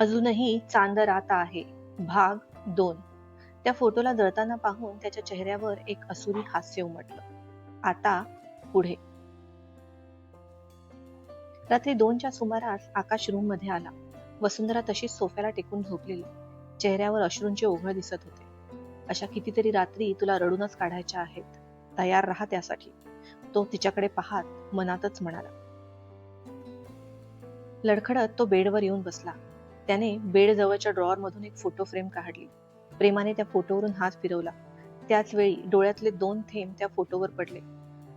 अजूनही चांद रात आहे. भाग दोन. त्या फोटोला जळताना पाहून त्याच्या चेहऱ्यावर एक असुरी हास्य उमटलं. आता पुढे. रात्री दोनच्या सुमारास आकाश रूममध्ये आला. वसुंधरा तशीच सोफ्याला टेकून झोपलेली. चेहऱ्यावर अश्रूंचे ओघळ दिसत होते. अशा कितीतरी रात्री तुला रडूनच काढायच्या आहेत. तयार राहा त्यासाठी. तो तिच्याकडे पाहत मनातच म्हणाला. लडखडत तो बेडवर येऊन बसला. त्याने बेड जवळच्या ड्रॉअर मधून एक फोटो फ्रेम काढली. प्रेमाने त्या फोटोवरून हात फिरवला. त्याच वेळी डोळ्यातले दोन थेंब त्या फोटोवर पडले.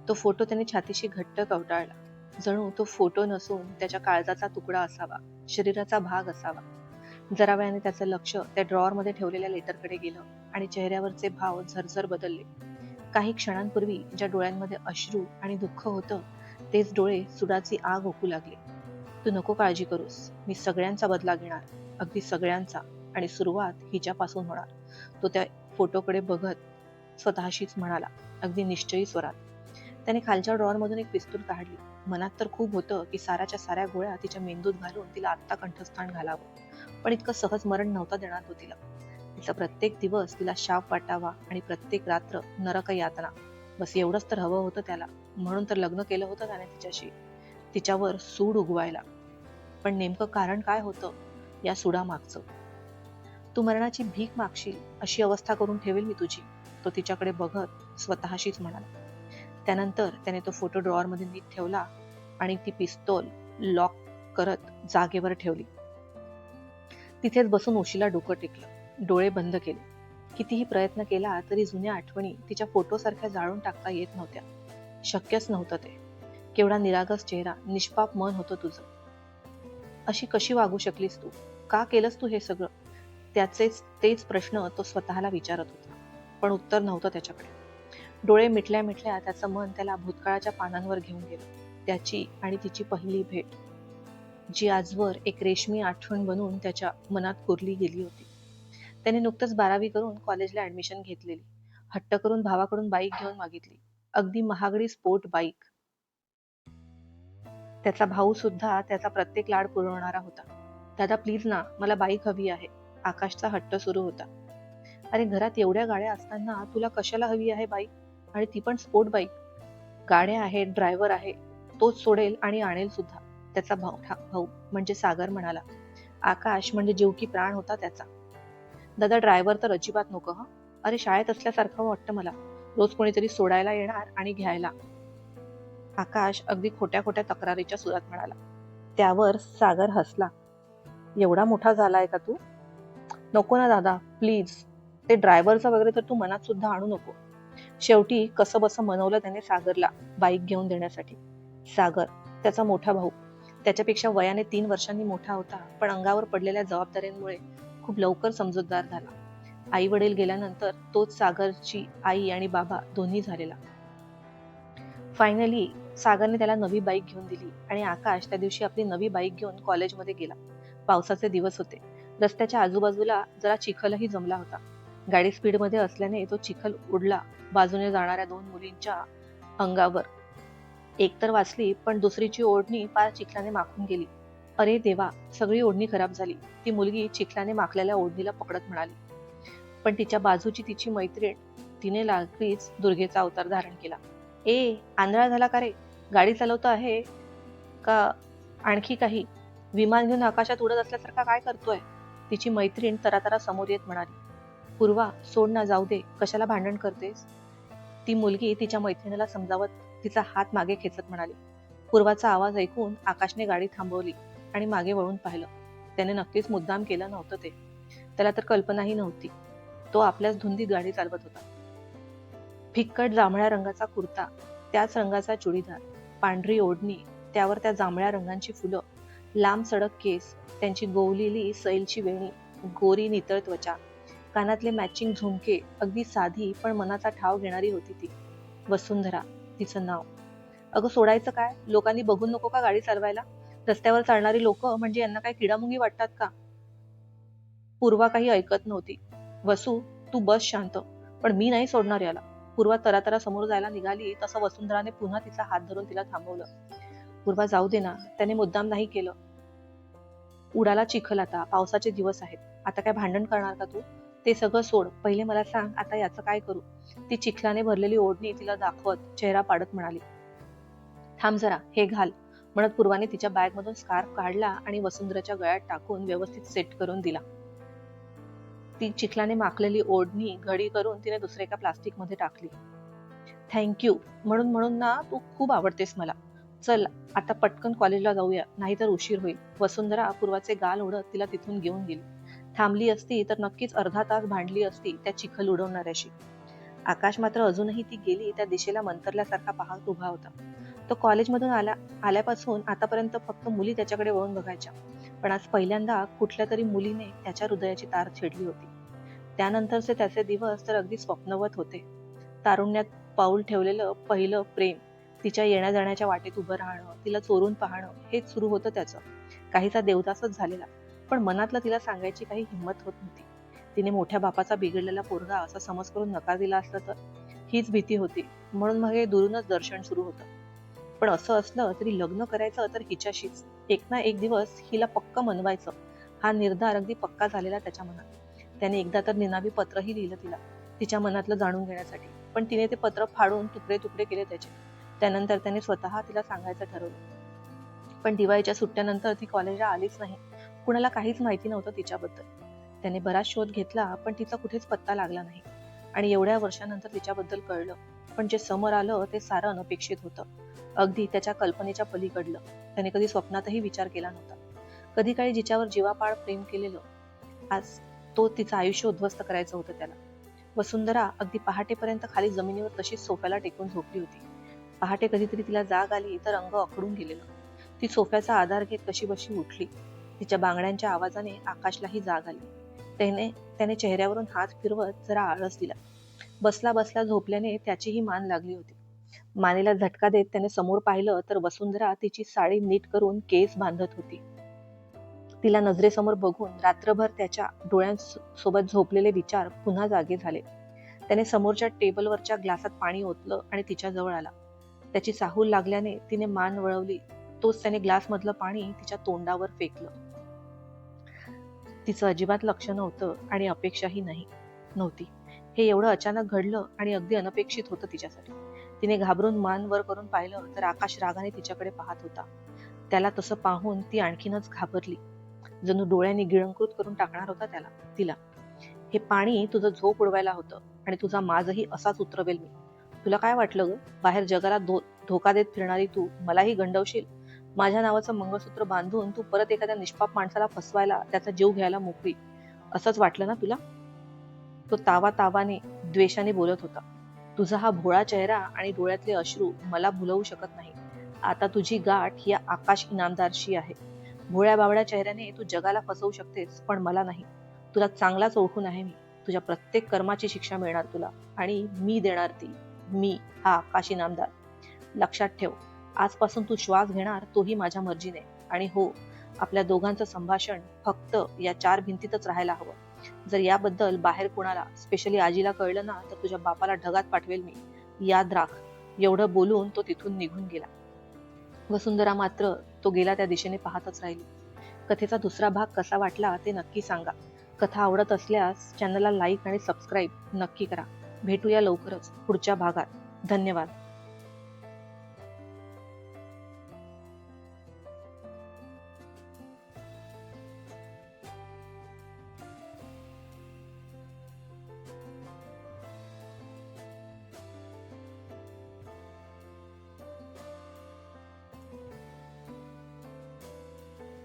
तो फोटो त्याने छातीशी घट्ट कवटाळला. जणू तो फोटो नसून त्याच्या काळजाचा तुकडा असावा शरीराचा भाग असावा. जरा वेळाने त्याचं लक्ष त्या ड्रॉअरमध्ये ठेवलेल्या लेटरकडे गेलं आणि चेहऱ्यावरचे भाव झरझर बदलले. काही क्षणांपूर्वी ज्या डोळ्यांमध्ये अश्रू आणि दुःख होतं तेच डोळे सुडाची आग ओकू लागले. तू नको काळजी करूस. मी सगळ्यांचा बदला घेणार. अगदी सगळ्यांचा. आणि सुरुवात हिच्यापासून होणार. तो त्या फोटोकडे बघत स्वतःशीच म्हणाला अगदी निश्चयी स्वरात. त्याने खालच्या ड्रॉअरमधून एक पिस्तूल काढली. मनात तर खूप होतं की साऱ्याच्या साऱ्या गोळ्या तिच्या मेंदूत घालून तिला आत्ता कंठस्थान घालावं. पण इतकं सहज मरण नव्हता देणार तो तिला. तिचा प्रत्येक दिवस तिला शाप वाटावा आणि प्रत्येक रात्र नरक यातना. बस एवढंच तर हवं होतं त्याला. म्हणून तर लग्न केलं होतं त्याने तिच्याशी. तिच्यावर सूड उगवायला. पण नेमकं कारण काय होतं या सुडामागचं? तू मरणाची भीक मागशील अशी अवस्था करून ठेवेल मी तुझी तो तिच्याकडे बघत स्वतःशीच म्हणाला. त्यानंतर त्याने तो फोटो ड्रॉअरमध्ये नीट ठेवला आणि ती पिस्तोल लॉक करत जागेवर ठेवली. तिथेच बसून उशीला डोकं टेकलं डोळे बंद केले. कितीही प्रयत्न केला तरी जुन्या आठवणी तिच्या फोटोसारख्या जाळून टाकता येत नव्हत्या. शक्यच नव्हतं ते. केवढा निरागस चेहरा निष्पाप मन होतं तुझं. अशी कशी वागू शकलीस तू? का केलंस तू हे सगळं? त्याचेच तेच प्रश्न तो स्वतःला विचारत होता. पण उत्तर नव्हतं त्याच्याकडे. डोळे मिटल्या मिटल्या त्याचं मन त्याला भूतकाळाच्या पानांवर घेऊन गेलं. त्याची आणि तिची पहिली भेट. जी आजवर एक रेशमी आठवण बनून त्याच्या मनात कोरली गेली होती. त्याने नुकतंच बारावी करून कॉलेजला ऍडमिशन घेतलेली. हट्ट करून भावाकडून बाईक घेऊन मागितली. अगदी महागडी स्पोर्ट बाईक. त्याचा भाऊ सुद्धा त्याचा प्रत्येक लाड पुरवणारा होता. दादा प्लीज ना मला बाईक हवी आहे. आकाशचा हट्ट सुरू होता. अरे घरात एवढ्या गाड्या असताना तुला कशाला हवी आहे बाईक आणि ती पण स्पोर्ट बाईक. गाड्या आहेत ड्रायव्हर आहे. तोच सोडेल आणि आणेल सुद्धा. त्याचा भाऊ भाऊ म्हणजे सागर म्हणाला. आकाश म्हणजे जीव की प्राण होता त्याचा. दादा ड्रायव्हर तर अजिबात नको ह. अरे शाळेत असल्यासारखं वाटतं मला. रोज कोणीतरी सोडायला येणार आणि घ्यायला. आकाश अगदी खोट्या खोट्या तक्रारीच्या सुरात म्हणाला. त्यावर सागर हसला. एवढा मोठा झालाय का तू? नको ना दादा प्लीज ते ड्रायव्हरचं वगैरे तर तू मनात सुद्धा आणू नको. शेवटी कसं बसं मनवलं त्याने सागरला बाईक घेऊन देण्यासाठी. सागर त्याचा मोठा भाऊ. त्याच्यापेक्षा वयाने तीन वर्षांनी मोठा होता पण अंगावर पडलेल्या जबाबदाऱ्यांमुळे खूप लवकर समजूतदार झाला. आई वडील गेल्यानंतर तोच सागरची आई आणि बाबा दोन्ही झालेला. फायनली सागरने त्याला नवी बाईक घेऊन दिली आणि आकाश त्या दिवशी आपली नवी बाईक घेऊन कॉलेजमध्ये गेला. पावसाचे दिवस होते. रस्त्याच्या आजूबाजूला जरा चिखलही जमला होता. गाडी स्पीडमध्ये असल्याने तो चिखल उडला बाजूने जाणाऱ्या दोन मुलींच्या अंगावर. एक तर वाचली पण दुसरीची ओढणी पार चिखलाने माखून गेली. अरे देवा सगळी ओढणी खराब झाली. ती मुलगी चिखलाने माखलेल्या ओढणीला पकडत म्हणाली. पण तिच्या बाजूची तिची मैत्रीण तिने लागलीच दुर्गेचा अवतार धारण केला. ए आंधळा झाला का रे? गाडी चालवतो आहे का आणखी काही? विमान घेऊन आकाशात उडत असल्यासारखा काय करतोय? तिची मैत्रीण तरातरा समोर येत म्हणाली पूर्वा सोड ना जाऊ दे. कशाला भांडण करतेस? ती मुलगी तिच्या मैत्रिणीला समजावत तिचा हात मागे खेचत म्हणाली. पूर्वाचा आवाज ऐकून आकाशने गाडी थांबवली आणि मागे वळून पाहिलं. त्याने नक्कीच मुद्दाम केलं नव्हतं ते. त्याला तर कल्पनाही नव्हती. तो आपल्याच धुंदीत गाडी चालवत होता. फिक्कट जांभळ्या रंगाचा कुर्ता त्याच रंगाचा चुडीदार पांढरी ओढणी त्यावर त्या जांभळ्या रंगांची फुलं लांब सडक केस त्यांची गोवलेली सैलची वेणी गोरी नितळ त्वचा कानातले मॅचिंग झुमके अगदी साधी पण मनाचा ठाव घेणारी होती ती. वसुंधरा तिचं नाव. अगं सोडायचं काय? लोकांनी बघून नको का गाडी चालवायला? रस्त्यावर चालणारी लोक म्हणजे यांना काय किडामुंगी वाटतात का? पूर्वा काही ऐकत नव्हती. वसू तू बस शांत पण मी नाही सोडणार याला. पूर्वा तरातरा समोर जायला निघाली तसं वसुंधराने पुन्हा तिचा हात धरून तिला थांबवलं. पूर्वा जाऊ दे ना. त्याने मुद्दाम नाही केलं. उडाला चिखल आता पावसाचे दिवस आहेत. आता काय भांडण करणार का तू? ते सगळं सोड. पहिले मला सांग आता याचं काय करू? ती चिखलाने भरलेली ओढणी तिला दाखवत चेहरा पाडत म्हणाली थांब जरा हे घाल. म्हणत पूर्वाने तिच्या बॅग मधून स्कार्फ काढला आणि वसुंधराच्या गळ्यात टाकून व्यवस्थित सेट करून दिला. ती चिखलाने माखलेली ओढणी घडी करून तिने दुसऱ्या एका प्लास्टिकमध्ये टाकली. थँक्यू म्हणून म्हणून ना तू खूप आवडतेस मला. चल आता पटकन कॉलेजला जाऊया नाहीतर उशीर होईल. वसुंधरा पूर्वाचे गाल ओढत तिला तिथून घेऊन गेली. थांबली असती तर नक्कीच अर्धा तास भांडली असती त्या चिखल उडवणाऱ्याशी. आकाश मात्र अजूनही ती गेली त्या दिशेला मंतरल्यासारखा पाहत उभा होता. तो कॉलेजमधून आला आल्यापासून आतापर्यंत फक्त मुली त्याच्याकडे वळून बघायच्या. पण आज पहिल्यांदा कुठल्या तरी मुलीने त्याच्या हृदयाची तार छेडली होती. त्यानंतरचे त्याचे दिवस तर अगदी स्वप्नवत होते. तारुण्यात पाऊल ठेवलेलं पहिलं प्रेम तिच्या येण्या जाण्याच्या वाटेत उभं राहणं तिला चोरून पाहणं हेच सुरू होतं त्याचं. काहीसा देवदासच झालेला पण मनातलं तिला सांगायची काही हिंमत होत नव्हती. तिने मोठ्या बापाचा बिघडलेला पोरगा असा समज करून नकार दिला असला तर हीच भीती होती. म्हणून मग हे दुरूनच दर्शन सुरू होतं. पण असं असलं तरी लग्न करायचं तर हिच्याशीच. एक ना एक दिवस हिला पक्क मनवायचं. हा निर्धार अगदी पक्का झालेला त्याच्या मनात. त्याने एकदा तर निनावी पत्रही लिहिलं तिला तिच्या मनातलं जाणून घेण्यासाठी. पण तिने ते पत्र फाडून तुकडे तुकडे केले त्याचे. त्यानंतर त्याने स्वतः तिला सांगायचं ठरवलं. पण दिवाळीच्या सुट्ट्यानंतर ती कॉलेजला आलीच नाही. कुणाला काहीच माहिती नव्हतं तिच्याबद्दल. त्याने बराच शोध घेतला पण तिचा कुठेच पत्ता लागला नाही. आणि एवढ्या वर्षानंतर तिच्याबद्दल कळलं. पण जे समोर आलं ते सारं अनपेक्षित होतं. अगदी त्याच्या कल्पनेच्या पलीकडलं. त्याने कधी स्वप्नातही विचार केला नव्हता. कधी काळी जिच्यावर जीवापाड प्रेम केलेलं आज तो तिचं आयुष्य उद्ध्वस्त करायचं होतं त्याला. वसुंधरा अगदी पहाटेपर्यंत खाली जमिनीवर तशीच सोफ्याला टेकून झोपली होती. पहाटे कधीतरी तिला जाग आली तर अंग अकडून गेलेलं. ती सोफ्याचा आधार घेत कशी बशी उठली. तिच्या बांगड्यांच्या आवाजाने आकाशलाही जाग आली. त्याने त्याने चेहऱ्यावरून हात फिरवत जरा आळस दिला. बसला बसला झोपल्याने त्याचीही मान लागली होती. मानेला झटका देत त्याने समोर पाहिलं तर वसुंधरा तिची साडी नीट करून केस बांधत होती. तिला नजरेसमोर बघून रात्रभर त्याच्या डोळ्यांसोबत झोपलेले विचार पुन्हा जागे झाले. त्याने समोरच्या टेबलवरच्या ग्लासात पाणी ओतलं आणि तिच्या जवळ आला. त्याची चाहूल लागल्याने तिने मान वळवली. तोच त्याने ग्लासमधलं पाणी तिच्या तोंडावर फेकलं. तिचं अजिबात लक्ष नव्हतं आणि अपेक्षाही नाही नव्हती. हे एवढं अचानक घडलं आणि अगदी अनपेक्षित होतं तिच्यासाठी. तिने घाबरून मान वर करून पाहिलं तर आकाश रागाने तिच्याकडे पाहत होता. त्याला तसं पाहून ती आणखीनच घाबरली. जणू डोळ्यांनी गिळंकृत करून टाकणार होता त्याला तिला. हे पाणी तुझं झोप उडवायला होतं आणि तुझा माझही असाच उतरवेल मी. तुला काय वाटलं ग? बाहेर जगाला धो धोका देत फिरणारी तू मलाही गंडवशील? माझ्या नावाचं मंगळसूत्र बांधून तू परत एखाद्या निष्पाप माणसाला फसवायला त्याचा जीव घ्यायला मोकळी. असंच वाटलं ना तुला? तो तावा तावाने द्वेषाने बोलत होता. तुझा हा भोळा चेहरा आणि डोळ्यातले अश्रू मला भुलवू शकत नाही आता तुझी गाठ या आकाश इनामदारशी आहे. भोळ्या बावळ्या चेहऱ्याने तू जगाला फसवू शकतेस पण मला नाही. तुला चांगलाच ओळखून आहे मी. तुझ्या प्रत्येक कर्माची शिक्षा मिळणार तुला आणि मी देणार ती. मी हा आकाश इनामदार. लक्षात ठेव आजपासून तू श्वास घेणार तोही माझ्या मर्जीने. आणि हो आपल्या दोघांचं संभाषण फक्त या चार भिंतीतच राहायला हवं. जर याबद्दल बाहेर कोणाला स्पेशली आजीला कळलं ना तर तुझ्या बापाला ढगात पाठवेल मी. याद राख. एवढं बोलून तो तिथून निघून गेला. वसुंधरा मात्र तो गेला त्या दिशेने पाहतच राहिली. कथेचा दुसरा भाग कसा वाटला ते नक्की सांगा. कथा आवडत असल्यास चॅनलला लाईक आणि सबस्क्राईब नक्की करा. भेटूया लवकरच पुढच्या भागात. धन्यवाद.